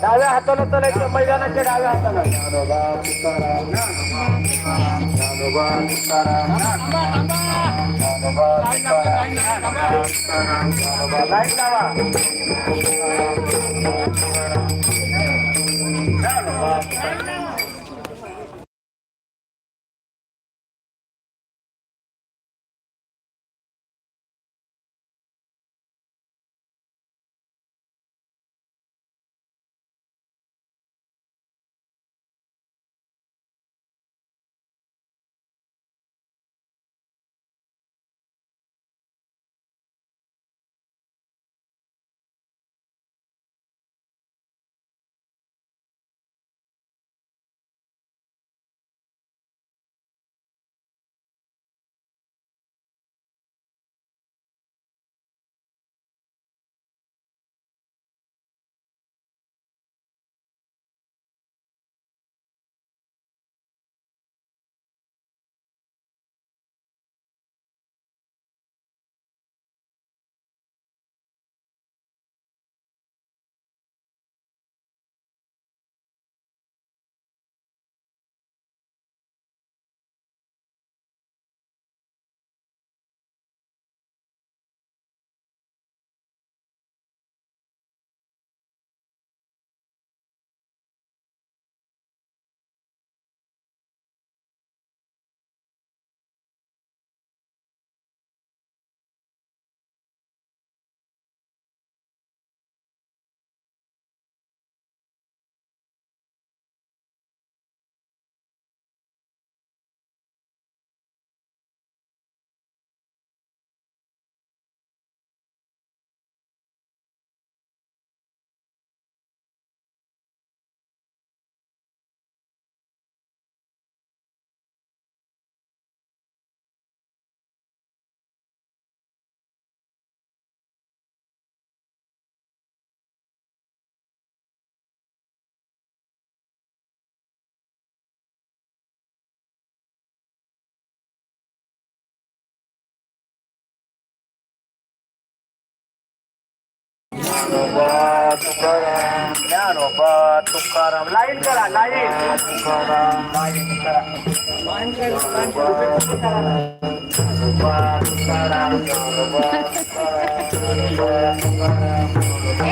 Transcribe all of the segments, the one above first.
डाव्या हाताला चालायचं मैदानाच्या डाव्या हाताला ज्ञानोबा तुकाराम ज्ञानोबा तुकाराम ज्ञानोबा तुकाराम ज्ञानोबा लाईट लावा ज्ञानोबा तुकाराम ज्ञानोबा तुकाराम लाईन करा लाईन तुकाराम लाईन करा Dnyanoba Tukaram Dnyanoba Tukaram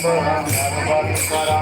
Thank you.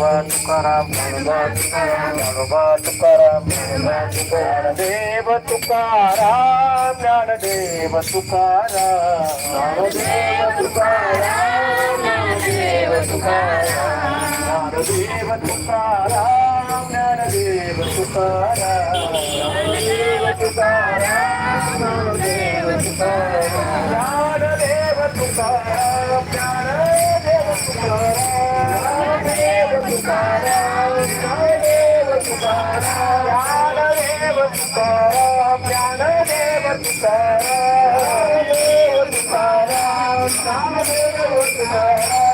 Baba Tukaram Baba Tukaram Deva Tukaram Dnyandev Tukaram జ్ఞానదేవ Tukaram జ్ఞానదేవ Tukaram జ్ఞానదేవ Tukaram జ్ఞానదేవ Tukaram జ్ఞానదేవ Tukaram జ్ఞానదేవ Tukaram జ్ఞానదేవ Tukaram జ్ఞానదేవ Thank you.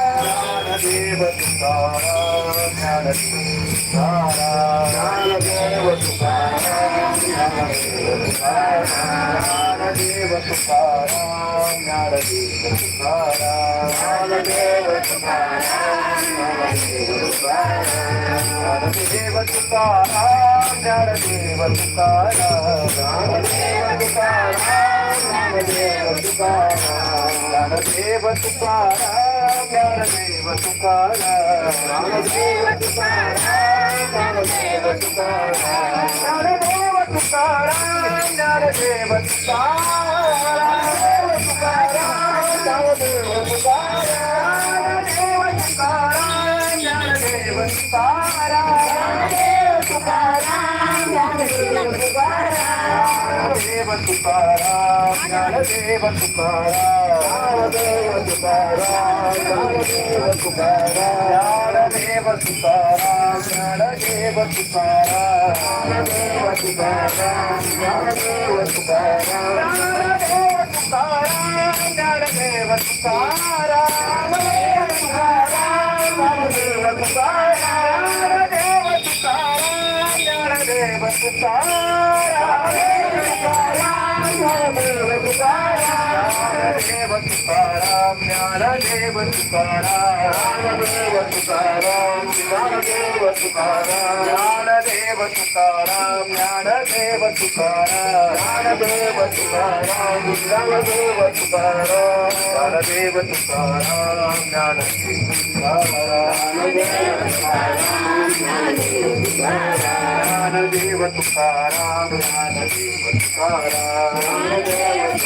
with the thought of Hannity. Thought of Hannity with the thought of Hannity. Hannity with the thought of Hannity. Hannity with the thought of Hannity. with the thought of Hannity. Hannity with the thought of Hannity. Hannity with the thought of Hannity. Hannity with the thought of Hannity. జ్ఞానదేవ Tukaram జ్ఞానదేవ Tukaram జ్ఞానదేవ Tukaram జ్ఞానదేవ Tukaram జ్ఞానదేవ Tukaram జ్ఞానదేవ Tukaram జ్ఞానదేవ Tukaram జ్ఞానదేవ జ్ఞానదేవ జ్ఞానదేవ జ్ఞానదేవ జ్ఞానదేవ జ్ఞానదేవ జ్ఞానదేవ Tukaram జ్ఞానదేవ Tukaram జ్ఞానదేవ Tukaram జ్ఞానదేవ దేవ తుకారాం జ్ఞానదేవ తుకారాం देव तुकाराम ज्ञानदेव तुकाराम रामदेव तुकाराम ज्ञानदेव तुकाराम ज्ञानदेव तुकाराम ज्ञानदेव तुकाराम ज्ञानदेव तुकाराम ज्ञानदेव तुकाराम ज्ञानदेव तुकाराम ज्ञानदेव तुकाराम ज्ञानदेव तुकाराम ज्ञानदेव तुकाराम ज्ञानदेव तुकाराम ज्ञानदेव तुकाराम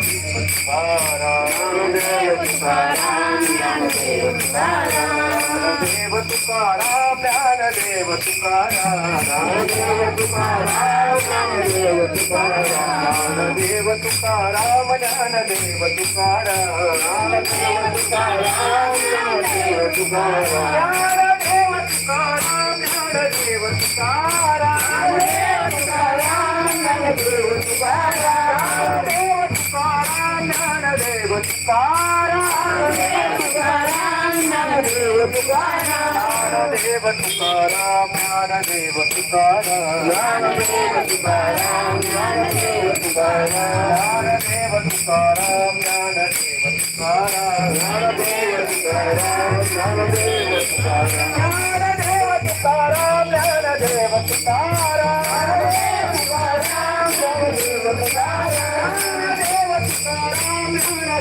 देव तुकारा ज्ञान देव तुकारा देव तुकारा देव तुकारा देव तुकारा ज्ञान देव तुकारा देव तुकारा देव तुकारा देव तुकारा ज्ञान देव तुकारा देव तुकारा देव तुकारा దేవ తుకారాం జ్ఞానదేవ తుకారాం జ్ఞానదేవ తుకారాం జ్ఞానదేవ తుకారాం. జ్ఞానదేవ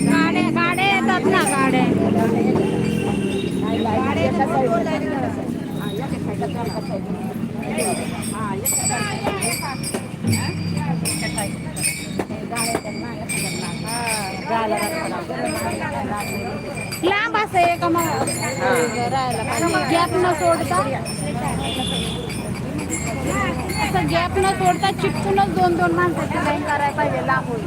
गाड्या गाड्या येतात ना गाड्या लांब असं आहे का मग गॅप न सोडता असं गॅप न सोडता चिपकूनच दोन दोन माणसाची लाईन करायला पाहिजे लांब होईल